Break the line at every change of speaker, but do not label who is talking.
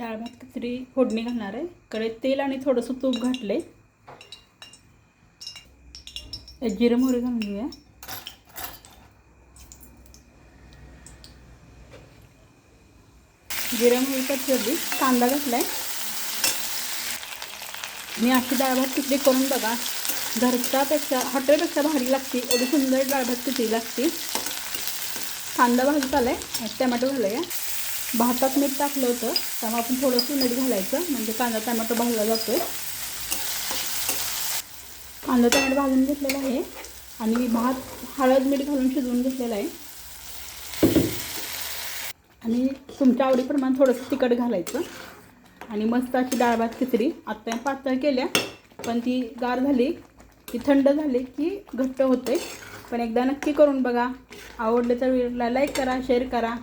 डाळ भात खिचडी फोडणी घालणार आहे. कडे तेल आणि थोडंसं तूप घातलं आहे जिरं मोहरी घालून घेऊया. जिरं मोहरी पचवली कांदा घातलाय. मी अशी डाळ भात खिचडी करून बघा. घरच्यापेक्षा हॉटेलपेक्षा भारी लागते. एवढी सुंदर डाळ भात खिचडी लागते. कांदा भाजत आहे टमॅटो घालूया. भातात मीठ टाकलं होतं त्यामुळे आपण थोडंसं मीठ घालायचं. म्हणजे कांदा टमाटो भाजला जातो कांदा टमाटो भाजून घेतलेला आहे. आणि भात हळद मीठ घालून शिजवून घेतलेला आहे. आणि तुमच्या आवडीप्रमाणे थोडंसं तिखट घालायचं. आणि मस्त अशी डाळ भात खिचडी. आत्ता पातळ केल्या पण ती गार झाली. ती थंड झाली की घट्ट होते पण एकदा नक्की करून बघा. आवडलं तर व्हिडिओला लाईक करा शेअर करा.